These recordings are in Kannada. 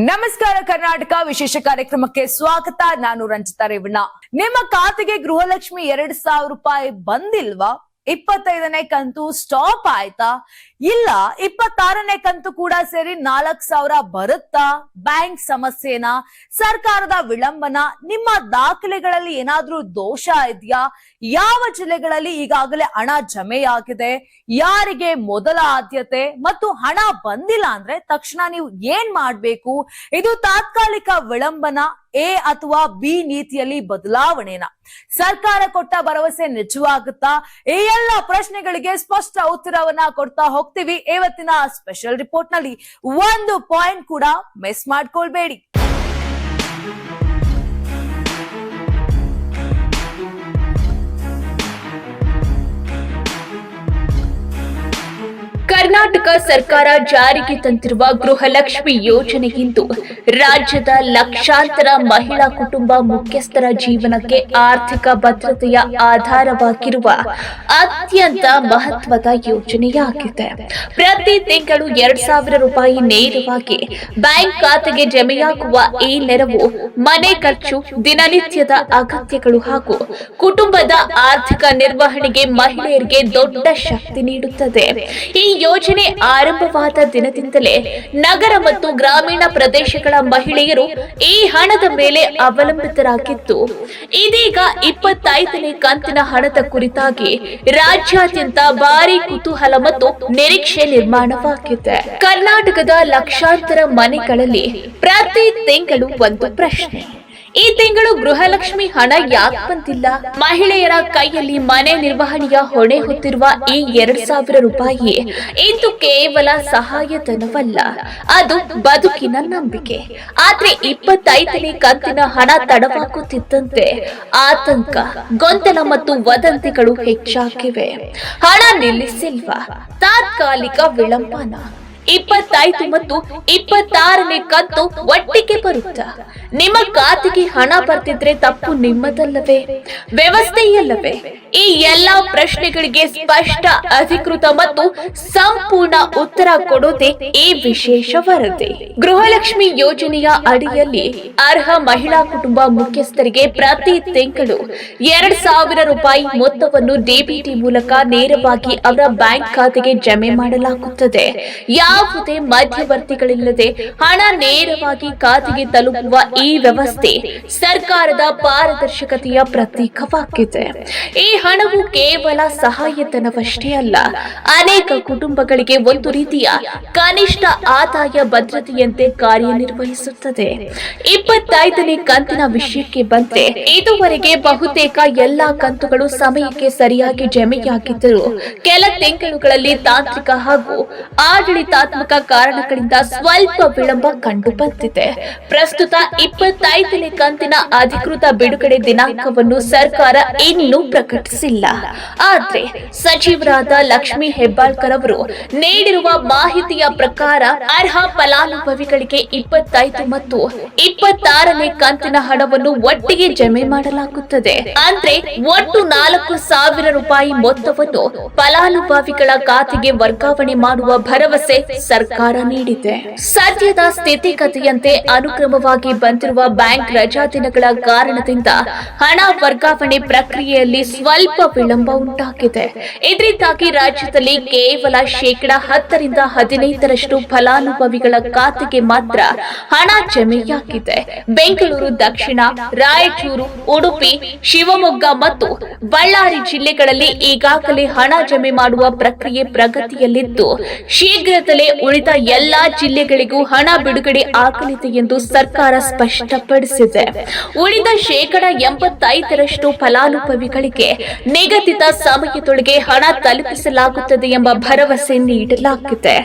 ನಮಸ್ಕಾರ ಕರ್ನಾಟಕ ವಿಶೇಷ ಕಾರ್ಯಕ್ರಮಕ್ಕೆ ಸ್ವಾಗತ. ನಾನು ರಂಜಿತಾ ರೇವಣ್ಣ. ನಿಮ್ಮ ಖಾತೆಗೆ ಗೃಹಲಕ್ಷ್ಮಿ ಎರಡ್ ಸಾವಿರ ರೂಪಾಯಿ ಬಂದಿಲ್ವಾ? ಇಪ್ಪತ್ತೈದನೇ ಕಂತು ಸ್ಟಾಪ್ ಆಯ್ತಾ? ಇಲ್ಲ, ಇಪ್ಪತ್ತಾರನೇ ಕಂತು ಕೂಡ ಸೇರಿ ನಾಲ್ಕ್ ಸಾವಿರ ಬರುತ್ತಾ? ಬ್ಯಾಂಕ್ ಸಮಸ್ಯೆನಾ? ಸರ್ಕಾರದ ವಿಳಂಬನ? ನಿಮ್ಮ ದಾಖಲೆಗಳಲ್ಲಿ ಏನಾದ್ರೂ ದೋಷ ಇದೆಯಾ? ಯಾವ ಜಿಲ್ಲೆಗಳಲ್ಲಿ ಈಗಾಗಲೇ ಹಣ ಜಮೆಯಾಗಿದೆ? ಯಾರಿಗೆ ಮೊದಲ ಆದ್ಯತೆ? ಮತ್ತು ಹಣ ಬಂದಿಲ್ಲ ಅಂದ್ರೆ ತಕ್ಷಣ ನೀವು ಏನ್ ಮಾಡ್ಬೇಕು? ಇದು ತಾತ್ಕಾಲಿಕ ವಿಳಂಬನ? ಎ ಅಥವಾ ಬಿ ನೀತಿಯಲ್ಲಿ ಬದಲಾವಣೆನ? ಸರ್ಕಾರ ಕೊಟ್ಟ ಭರವಸೆ ನಿಜವಾಗುತ್ತಾ? ಈ ಎಲ್ಲ ಪ್ರಶ್ನೆಗಳಿಗೆ ಸ್ಪಷ್ಟ ಉತ್ತರವನ್ನ ಕೊಡ್ತಾ ಹೋಗ್ತೀವಿ. ಇವತ್ತಿನ ಸ್ಪೆಷಲ್ ರಿಪೋರ್ಟ್ನಲ್ಲಿ ಒಂದು ಪಾಯಿಂಟ್ ಕೂಡ ಮಿಸ್ ಮಾಡ್ಕೊಳ್ಬೇಡಿ. ಕರ್ನಾಟಕ ಸರ್ಕಾರ ಜಾರಿಗೆ ತಂದಿರುವ ಗೃಹಲಕ್ಷ್ಮಿ ಯೋಜನೆಗಿಂತ ರಾಜ್ಯದ ಲಕ್ಷಾಂತರ ಮಹಿಳಾ ಕುಟುಂಬ ಮುಖ್ಯಸ್ಥರ ಜೀವನಕ್ಕೆ ಆರ್ಥಿಕ ಭದ್ರತೆಯ ಆಧಾರವಾಗಿರುವ ಅತ್ಯಂತ ಮಹತ್ವದ ಯೋಜನೆಯಾಗಿದೆ. ಪ್ರತಿ ತಿಂಗಳು ಎರಡ್ ಸಾವಿರ ರೂಪಾಯಿ ನೇರವಾಗಿ ಬ್ಯಾಂಕ್ ಖಾತೆಗೆ ಜಮೆಯಾಗುವ ಈ ನೆರವು ಮನೆ ಖರ್ಚು, ದಿನನಿತ್ಯದ ಅಗತ್ಯಗಳು ಹಾಗೂ ಕುಟುಂಬದ ಆರ್ಥಿಕ ನಿರ್ವಹಣೆಗೆ ಮಹಿಳೆಯರಿಗೆ ದೊಡ್ಡ ಶಕ್ತಿ ನೀಡುತ್ತದೆ. ಈ ಯೋಜನೆ ಆರಂಭವಾದ ದಿನದಿಂದಲೇ ನಗರ ಮತ್ತು ಗ್ರಾಮೀಣ ಪ್ರದೇಶಗಳ ಮಹಿಳೆಯರು ಈ ಹಣದ ಮೇಲೆ ಅವಲಂಬಿತರಾಗಿದ್ದು, ಇದೀಗ ಇಪ್ಪತ್ತೈದನೇ ಕಂತಿನ ಹಣದ ಕುರಿತಾಗಿ ರಾಜ್ಯಾದ್ಯಂತ ಭಾರಿ ಕುತೂಹಲ ಮತ್ತು ನಿರೀಕ್ಷೆ ನಿರ್ಮಾಣವಾಗಿದೆ. ಕರ್ನಾಟಕದ ಲಕ್ಷಾಂತರ ಮನೆಗಳಲ್ಲಿ ಪ್ರತಿ ತಿಂಗಳು ಒಂದು ಪ್ರಶ್ನೆ. ಈ ತಿಂಗಳು ಗೃಹಲಕ್ಷ್ಮಿ ಹಣ ಯಾಕೆ ಬಂದಿಲ್ಲ ಮಹಿಳೆಯರ ಕೈಯಲ್ಲಿ ಮನೆ ನಿರ್ವಹಣೆಯ ಹೊಣೆ ಹೊತ್ತಿರುವ ಈ ಎರಡ್ ಸಾವಿರ ರೂಪಾಯಿ ಇಂದು ಕೇವಲ ಸಹಾಯಧನವಲ್ಲ. ಅದು ಬದುಕಿನ ನಂಬಿಕೆ. ಆದ್ರೆ ಇಪ್ಪತ್ತೈದನೇ ಕಂತಿನ ಹಣ ತಡವಾಗುತ್ತಿದ್ದಂತೆ ಆತಂಕ, ಗೊಂದಲ ಮತ್ತು ವದಂತಿಗಳು ಹೆಚ್ಚಾಗಿವೆ. ಹಣ ನಿಲ್ಲಿಸಿಲ್ವಾ? ತಾತ್ಕಾಲಿಕ ವಿಳಂಬನ. ಇಪ್ಪತ್ತೈದು ಮತ್ತು ಇಪ್ಪತ್ತಾರನೇ ಕಂತು ಒಟ್ಟಿಗೆ ಬರುತ್ತಾ? ನಿಮ್ಮ ಖಾತೆಗೆ ಹಣ ಬರ್ತಿದ್ರೆ ತಪ್ಪು ನಿಮ್ಮದಲ್ಲವೇ? ವ್ಯವಸ್ಥೆಯಲ್ಲವೇ? ಈ ಎಲ್ಲಾ ಪ್ರಶ್ನೆಗಳಿಗೆ ಸ್ಪಷ್ಟ, ಅಧಿಕೃತ ಮತ್ತು ಸಂಪೂರ್ಣ ಉತ್ತರ ಕೊಡೋದೇ ಈ ವಿಶೇಷ ವರದಿ. ಗೃಹಲಕ್ಷ್ಮಿ ಯೋಜನೆಯ ಅಡಿಯಲ್ಲಿ ಅರ್ಹ ಮಹಿಳಾ ಕುಟುಂಬ ಮುಖ್ಯಸ್ಥರಿಗೆ ಪ್ರತಿ ತಿಂಗಳು ಎರಡ್ ಸಾವಿರ ರೂಪಾಯಿ ಮೊತ್ತವನ್ನು ಡಿಬಿಟಿ ಮೂಲಕ ನೇರವಾಗಿ ಅವರ ಬ್ಯಾಂಕ್ ಖಾತೆಗೆ ಜಮೆ ಮಾಡಲಾಗುತ್ತದೆ. ಯಾವುದೇ ಮಧ್ಯವರ್ತಿಗಳಿಲ್ಲದೆ ಹಣ ನೇರವಾಗಿ ಖಾತೆಗೆ ತಲುಪುವ ಈ ವ್ಯವಸ್ಥೆ ಸರ್ಕಾರದ ಪಾರದರ್ಶಕತೆಯ ಪ್ರತೀಕವಾಗಿದೆ. ಈ ಹಣವು ಕೇವಲ ಸಹಾಯಧನವಷ್ಟೇ ಅಲ್ಲ, ಅನೇಕ ಕುಟುಂಬಗಳಿಗೆ ಒಂದು ರೀತಿಯ ಕನಿಷ್ಠ ಆದಾಯ ಭದ್ರತೆಯಂತೆ ಕಾರ್ಯನಿರ್ವಹಿಸುತ್ತದೆ. ಇಪ್ಪತ್ತೈದನೇ ಕಂತಿನ ವಿಷಯಕ್ಕೆ ಬಂದರೆ ಇದುವರೆಗೆ ಬಹುತೇಕ ಎಲ್ಲಾ ಕಂತುಗಳು ಸಮಯಕ್ಕೆ ಸರಿಯಾಗಿ ಜಮೆಯಾಗಿದ್ದರೂ ಕೆಲ ತಿಂಗಳುಗಳಲ್ಲಿ ತಾಂತ್ರಿಕ ಹಾಗೂ ಆಡಳಿತಾತ್ಮಕ ಕಾರಣಗಳಿಂದ ಸ್ವಲ್ಪ ವಿಳಂಬ ಕಂಡು ಬಂದಿದೆ. ಪ್ರಸ್ತುತ ಇಪ್ಪತ್ತೈದನೇ ಕಂತಿನ ಅಧಿಕೃತ ಬಿಡುಗಡೆ ದಿನಾಂಕವನ್ನು ಸರ್ಕಾರ ಇನ್ನೂ ಪ್ರಕಟಿಸಿಲ್ಲ. ಆದ್ರೆ ಸಚಿವರಾದ ಲಕ್ಷ್ಮಿ ಹೆಬ್ಬಾಳ್ಕರ್ ಅವರು ನೀಡಿರುವ ಮಾಹಿತಿಯ ಪ್ರಕಾರ ಅರ್ಹ ಫಲಾನುಭವಿಗಳಿಗೆ ಇಪ್ಪತ್ತೈದು ಮತ್ತು ಇಪ್ಪತ್ತಾರನೇ ಕಂತಿನ ಹಣವನ್ನು ಒಟ್ಟಿಗೆ ಜಮೆ ಮಾಡಲಾಗುತ್ತದೆ. ಅಂದ್ರೆ ಒಟ್ಟು ನಾಲ್ಕು ಸಾವಿರ ರೂಪಾಯಿ ಮೊತ್ತವನ್ನು ಫಲಾನುಭವಿಗಳ ಖಾತೆಗೆ ವರ್ಗಾವಣೆ ಮಾಡುವ ಭರವಸೆ ಸರ್ಕಾರ ನೀಡಿದೆ. ಸದ್ಯದ ಸ್ಥಿತಿಗತಿಯಂತೆ ಅನುಕ್ರಮವಾಗಿ ಬಂದಿರುವ ಬ್ಯಾಂಕ್ ರಜಾ ದಿನಗಳ ಕಾರಣದಿಂದ ಹಣ ವರ್ಗಾವಣೆ ಪ್ರಕ್ರಿಯೆಯಲ್ಲಿ ಸ್ವಲ್ಪ ವಿಳಂಬ ಉಂಟಾಗಿದೆ. ಇದರಿಂದಾಗಿ ರಾಜ್ಯದಲ್ಲಿ ಕೇವಲ ಶೇಕಡ ಹತ್ತರಿಂದ ಹದಿನೈದರಷ್ಟು ಫಲಾನುಭವಿಗಳ ಖಾತೆಗೆ ಮಾತ್ರ ಹಣ ಜಮೆಯಾಗಿದೆ. ಬೆಂಗಳೂರು, ದಕ್ಷಿಣ, ರಾಯಚೂರು, ಉಡುಪಿ, ಶಿವಮೊಗ್ಗ ಮತ್ತು ಬಳ್ಳಾರಿ ಜಿಲ್ಲೆಗಳಲ್ಲಿ ಈಗಾಗಲೇ ಹಣ ಜಮೆ ಮಾಡುವ ಪ್ರಕ್ರಿಯೆ ಪ್ರಗತಿಯಲ್ಲಿದ್ದು, ಶೀಘ್ರದಲ್ಲೇ ಉಳಿದ ಎಲ್ಲಾ ಜಿಲ್ಲೆಗಳಿಗೂ ಹಣ ಬಿಡುಗಡೆ ಆಗಲಿದೆ ಎಂದು ಸರ್ಕಾರ ಸ್ಪಷ್ಟಪಡಿಸಿದೆ. ಉಳಿದ ಶೇಕಡ ಎಂಬತ್ತೈದರಷ್ಟು ಫಲಾನುಭವಿಗಳಿಗೆ ನಿಗದಿತ ಸಮಯದೊಳಗೆ ಹಣ ತಲುಪಿಸಲಾಗುತ್ತದೆ ಎಂಬ ಭರವಸೆ ನೀಡಲಾಗಿದೆ.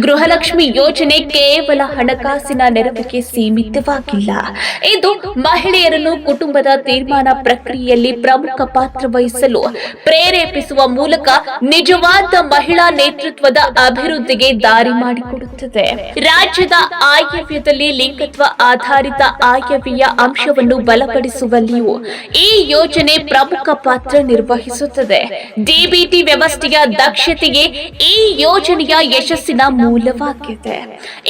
ಗೃಹಲಕ್ಷ್ಮಿ ಯೋಜನೆ ಕೇವಲ ಹಣಕಾಸಿನ ನೆರವಿಗೆ ಸೀಮಿತವಾಗಿಲ್ಲ. ಇದು ಮಹಿಳೆಯರನ್ನು ಕುಟುಂಬದ ತೀರ್ಮಾನ ಪ್ರಕ್ರಿಯೆಯಲ್ಲಿ ಪ್ರಮುಖ ಪಾತ್ರ ವಹಿಸಲು ಪ್ರೇರೇಪಿಸುವ ಮೂಲಕ ನಿಜವಾದ ಮಹಿಳಾ ನೇತೃತ್ವದ ಅಭಿವೃದ್ಧಿಗೆ ದಾರಿ ದಾರಿ ಮಾಡಿಕೊಡುತ್ತದೆ. ರಾಜ್ಯದ ಆಯವ್ಯದಲ್ಲಿ ಲಿಂಗತ್ವ ಆಧಾರಿತ ಆಯವ್ಯಯ ಅಂಶವನ್ನು ಬಲಪಡಿಸುವಲ್ಲಿಯೂ ಈ ಯೋಜನೆ ಪ್ರಮುಖ ಪಾತ್ರ ನಿರ್ವಹಿಸುತ್ತದೆ. ಡಿಬಿಟಿ ವ್ಯವಸ್ಥೆಯ ದಕ್ಷತೆಗೆ ಈ ಯೋಜನೆಯ ಯಶಸ್ಸಿನ ಮೂಲವಾಗಿದೆ.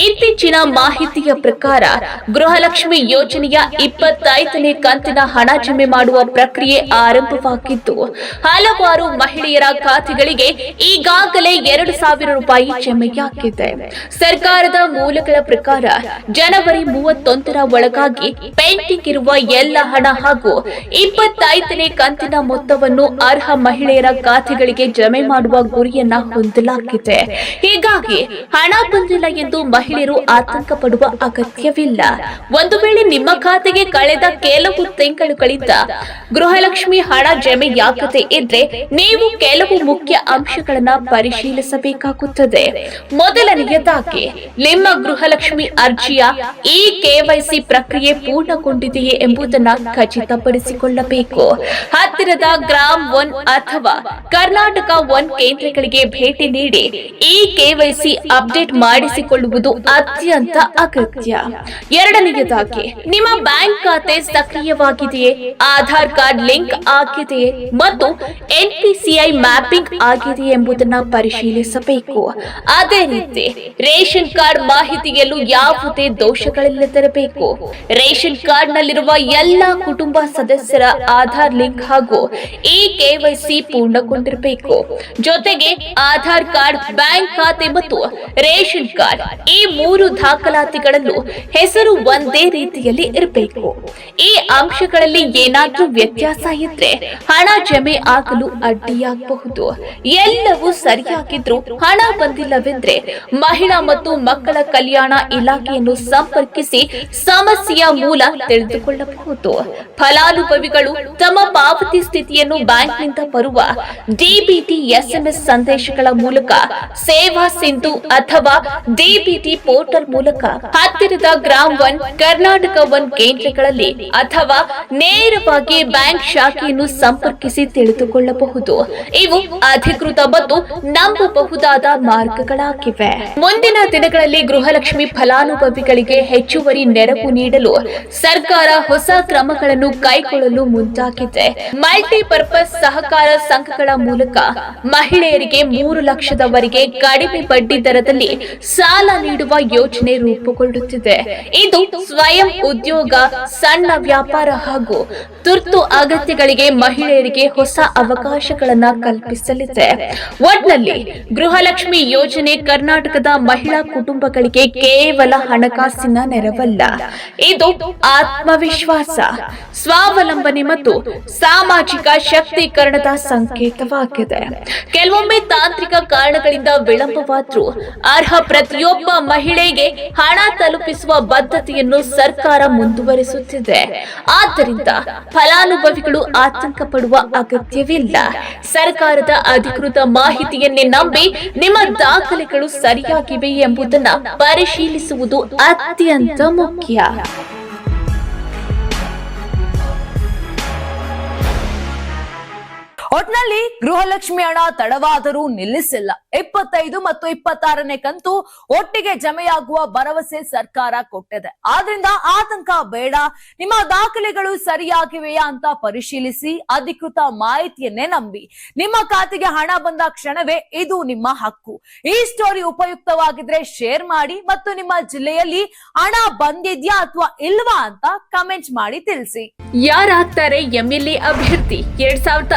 ಇತ್ತೀಚಿನ ಮಾಹಿತಿಯ ಪ್ರಕಾರ ಗೃಹಲಕ್ಷ್ಮಿ ಯೋಜನೆಯ ಇಪ್ಪತ್ತೈದನೇ ಕಂತಿನ ಹಣ ಜಮೆ ಮಾಡುವ ಪ್ರಕ್ರಿಯೆ ಆರಂಭವಾಗಿದ್ದು, ಹಲವಾರು ಮಹಿಳೆಯರ ಖಾತೆಗಳಿಗೆ ಈಗಾಗಲೇ ಎರಡು ಸಾವಿರ ರೂಪಾಯಿ ಜಮೆಯಾಗಿದೆ. ಸರ್ಕಾರದ ಮೂಲಗಳ ಪ್ರಕಾರ ಜನವರಿ ಮೂವತ್ತೊಂದರ ಒಳಗಾಗಿ ಪೆಂಡಿಂಗ್ ಇರುವ ಎಲ್ಲ ಹಣ ಹಾಗೂ ಇಪ್ಪತ್ತೈದನೇ ಕಂತಿನ ಮೊತ್ತವನ್ನು ಅರ್ಹ ಮಹಿಳೆಯರ ಖಾತೆಗಳಿಗೆ ಜಮೆ ಮಾಡುವ ಗುರಿಯನ್ನ ಹೊಂದಲಾಗಿದೆ. ಹೀಗಾಗಿ ಹಣ ಬಂದಿಲ್ಲ ಎಂದು ಮಹಿಳೆಯರು ಆತಂಕ ಪಡುವ ಅಗತ್ಯವಿಲ್ಲ. ಒಂದು ವೇಳೆ ನಿಮ್ಮ ಖಾತೆಗೆ ಕಳೆದ ಕೆಲವು ತಿಂಗಳುಗಳಿಂದ ಗೃಹಲಕ್ಷ್ಮಿ ಹಣ ಜಮೆಯಾಗದೆ ಇದ್ರೆ ನೀವು ಕೆಲವು ಮುಖ್ಯ ಅಂಶಗಳನ್ನ ಪರಿಶೀಲಿಸಬೇಕಾಗುತ್ತದೆ. ಮೊದಲನೆಯದಾಗಿ, ನಿಮ್ಮ ಗೃಹಲಕ್ಷ್ಮಿ ಅರ್ಜಿಯ ಈ ಕೆವೈಸಿ ಪ್ರಕ್ರಿಯೆ ಪೂರ್ಣಗೊಂಡಿದೆಯೇ ಎಂಬುದನ್ನ ಖಚಿತಪಡಿಸಿಕೊಳ್ಳಬೇಕು. ಹತ್ತಿರದ ಗ್ರಾಮ್ ಒನ್ ಅಥವಾ ಕರ್ನಾಟಕ ಒನ್ ಕೇಂದ್ರಗಳಿಗೆ ಭೇಟಿ ನೀಡಿ ಈ ಕೆವೈಸಿ ಅಪ್ಡೇಟ್ ಮಾಡಿಸಿಕೊಳ್ಳುವುದು ಅತ್ಯಂತ ಅಗತ್ಯ. ಎರಡನೆಯದಾಗಿ, ನಿಮ್ಮ ಬ್ಯಾಂಕ್ ಖಾತೆ ಸಕ್ರಿಯವಾಗಿದೆಯೇ? ಆಧಾರ್ ಕಾರ್ಡ್ ಲಿಂಕ್ ಆಗಿದೆಯೇ? ಮತ್ತು ಎನ್ಪಿಸಿಐ ಮ್ಯಾಪಿಂಗ್ ಆಗಿದೆಯೇ ಎಂಬುದನ್ನು ಪರಿಶೀಲಿಸಬೇಕು. ಅದೇ ರೀತಿ ರೇಷನ್ ಕಾರ್ಡ್ ಮಾಹಿತಿಯಲ್ಲೂ ಯಾವುದೇ ದೋಷಗಳಿಲ್ಲದಿರಬೇಕು ರೇಷನ್ ಕಾರ್ಡ್ ನಲ್ಲಿರುವ ಎಲ್ಲಾ ಕುಟುಂಬ ಸದಸ್ಯರ ಆಧಾರ್ ಲಿಂಕ್ ಹಾಗೂ ಇ ಕೆವೈಸಿ ಪೂರ್ಣಗೊಂಡಿರಬೇಕು. ಜೊತೆಗೆ ಆಧಾರ್ ಕಾರ್ಡ್, ಬ್ಯಾಂಕ್ ಖಾತೆ ಮತ್ತು ರೇಷನ್ ಕಾರ್ಡ್ ಈ ಮೂರು ದಾಖಲಾತಿಗಳನ್ನು ಹೆಸರು ಒಂದೇ ರೀತಿಯಲ್ಲಿ ಇರಬೇಕು. ಈ ಅಂಶಗಳಲ್ಲಿ ಏನಾದ್ರೂ ವ್ಯತ್ಯಾಸ ಇದ್ರೆ ಹಣ ಜಮೆ ಆಗಲು ಅಡ್ಡಿಯಾಗಬಹುದು. ಎಲ್ಲವೂ ಸರಿಯಾಗಿದ್ರು ಹಣ ಬಂದಿಲ್ಲವೆಂದ್ರೆ ಮಹಿಳಾ ಮತ್ತು ಮಕ್ಕಳ ಕಲ್ಯಾಣ ಇಲಾಖೆಯನ್ನು ಸಂಪರ್ಕಿಸಿ ಸಮಸ್ಯೆಯ ಮೂಲ ತಿಳಿದುಕೊಳ್ಳಬಹುದು. ಫಲಾನುಭವಿಗಳು ತಮ್ಮ ಪಾವತಿ ಸ್ಥಿತಿಯನ್ನು ಬ್ಯಾಂಕ್ನಿಂದ ಬರುವ ಡಿಬಿಟಿ ಎಸ್ಎಂಎಸ್ ಸಂದೇಶಗಳ ಮೂಲಕ ಸೇವಾ ಸಿಂಧು ಅಥವಾ ಡಿಬಿಟಿ ಪೋರ್ಟಲ್ ಮೂಲಕ ಹತ್ತಿರದ ಗ್ರಾಮ್ ಒನ್, ಕರ್ನಾಟಕ ಒನ್ ಕೇಂದ್ರಗಳಲ್ಲಿ ಅಥವಾ ನೇರವಾಗಿ ಬ್ಯಾಂಕ್ ಶಾಖೆಯನ್ನು ಸಂಪರ್ಕಿಸಿ ತಿಳಿದುಕೊಳ್ಳಬಹುದು. ಇವು ಅಧಿಕೃತ ಮತ್ತು ನಂಬಬಹುದಾದ ಮಾರ್ಗಗಳಾಗಿವೆ. ಮುಂದಿನ ದಿನಗಳಲ್ಲಿ ಗೃಹಲಕ್ಷ್ಮಿ ಫಲಾನುಭವಿಗಳಿಗೆ ಹೆಚ್ಚುವರಿ ನೆರವು ನೀಡಲು ಸರ್ಕಾರ ಹೊಸ ಕ್ರಮಗಳನ್ನು ಕೈಗೊಳ್ಳಲು ಮುಂದಾಗಿದೆ. ಮಲ್ಟಿಪರ್ಪಸ್ ಸಹಕಾರ ಸಂಘಗಳ ಮೂಲಕ ಮಹಿಳೆಯರಿಗೆ ಮೂರು ಲಕ್ಷದವರೆಗೆ ಕಡಿಮೆ ಬಡ್ಡಿ ದರದಲ್ಲಿ ಸಾಲ ನೀಡುವ ಯೋಜನೆ ರೂಪುಗೊಳ್ಳುತ್ತಿದೆ. ಇದು ಸ್ವಯಂ ಉದ್ಯೋಗ, ಸಣ್ಣ ವ್ಯಾಪಾರ ಹಾಗೂ ತುರ್ತು ಅಗತ್ಯಗಳಿಗೆ ಮಹಿಳೆಯರಿಗೆ ಹೊಸ ಅವಕಾಶಗಳನ್ನು ಕಲ್ಪಿಸಲಿದೆ. ಒಟ್ನಲ್ಲಿ ಗೃಹಲಕ್ಷ್ಮಿ ಯೋಜನೆ ಕರ್ನಾಟಕದ ಮಹಿಳಾ ಕುಟುಂಬಗಳಿಗೆ ಕೇವಲ ಹಣಕಾಸಿನ ನೆರವಲ್ಲ. ಇದು ಆತ್ಮವಿಶ್ವಾಸ, ಸ್ವಾವಲಂಬನೆ ಮತ್ತು ಸಾಮಾಜಿಕ ಶಕ್ತೀಕರಣದ ಸಂಕೇತವಾಗಿದೆ. ಕೆಲವೊಮ್ಮೆ ತಾಂತ್ರಿಕ ಕಾರಣಗಳಿಂದ ವಿಳಂಬವಾದ್ರೂ ಅರ್ಹ ಪ್ರತಿಯೊಬ್ಬ ಮಹಿಳೆಗೆ ಹಣ ತಲುಪಿಸುವ ಬದ್ಧತೆಯನ್ನು ಸರ್ಕಾರ ಮುಂದುವರಿಸುತ್ತಿದೆ. ಆದ್ದರಿಂದ ಫಲಾನುಭವಿಗಳು ಆತಂಕ ಪಡುವ ಅಗತ್ಯವಿಲ್ಲ. ಸರ್ಕಾರದ ಅಧಿಕೃತ ಮಾಹಿತಿಯನ್ನೇ ನಂಬಿ ನಿಮ್ಮ ದಾಖಲೆಗಳು ಸರಿಯಾಗಿವೆ ಎಂಬುದನ್ನು ಪರಿಶೀಲಿಸುವುದು ಅತ್ಯಂತ ಮುಖ್ಯ. ಒಟ್ನಲ್ಲಿ ಗೃಹಲಕ್ಷ್ಮಿ ಹಣ ತಡವಾದರೂ ನಿಲ್ಲಿಸಿಲ್ಲ. ಇಪ್ಪತ್ತೈದು ಮತ್ತು ಇಪ್ಪತ್ತಾರನೇ ಕಂತು ಒಟ್ಟಿಗೆ ಜಮೆಯಾಗುವ ಭರವಸೆ ಸರ್ಕಾರ ಕೊಟ್ಟಿದೆ. ಆದ್ರಿಂದ ಆತಂಕ ಬೇಡ, ನಿಮ್ಮ ದಾಖಲೆಗಳು ಸರಿಯಾಗಿವೆಯಾ ಅಂತ ಪರಿಶೀಲಿಸಿ ಅಧಿಕೃತ ಮಾಹಿತಿಯನ್ನೇ ನಂಬಿ. ನಿಮ್ಮ ಖಾತೆಗೆ ಹಣ ಬಂದ ಕ್ಷಣವೇ ಇದು ನಿಮ್ಮ ಹಕ್ಕು. ಈ ಸ್ಟೋರಿ ಉಪಯುಕ್ತವಾಗಿದ್ರೆ ಶೇರ್ ಮಾಡಿ ಮತ್ತು ನಿಮ್ಮ ಜಿಲ್ಲೆಯಲ್ಲಿ ಹಣ ಬಂದಿದ್ಯಾ ಅಥವಾ ಇಲ್ವಾ ಅಂತ ಕಮೆಂಟ್ ಮಾಡಿ ತಿಳಿಸಿ. ಯಾರಾಗ್ತಾರೆ ಎಂಎಲ್ಎ ಅಭ್ಯರ್ಥಿ? ಎರಡ್ ಸಾವಿರದ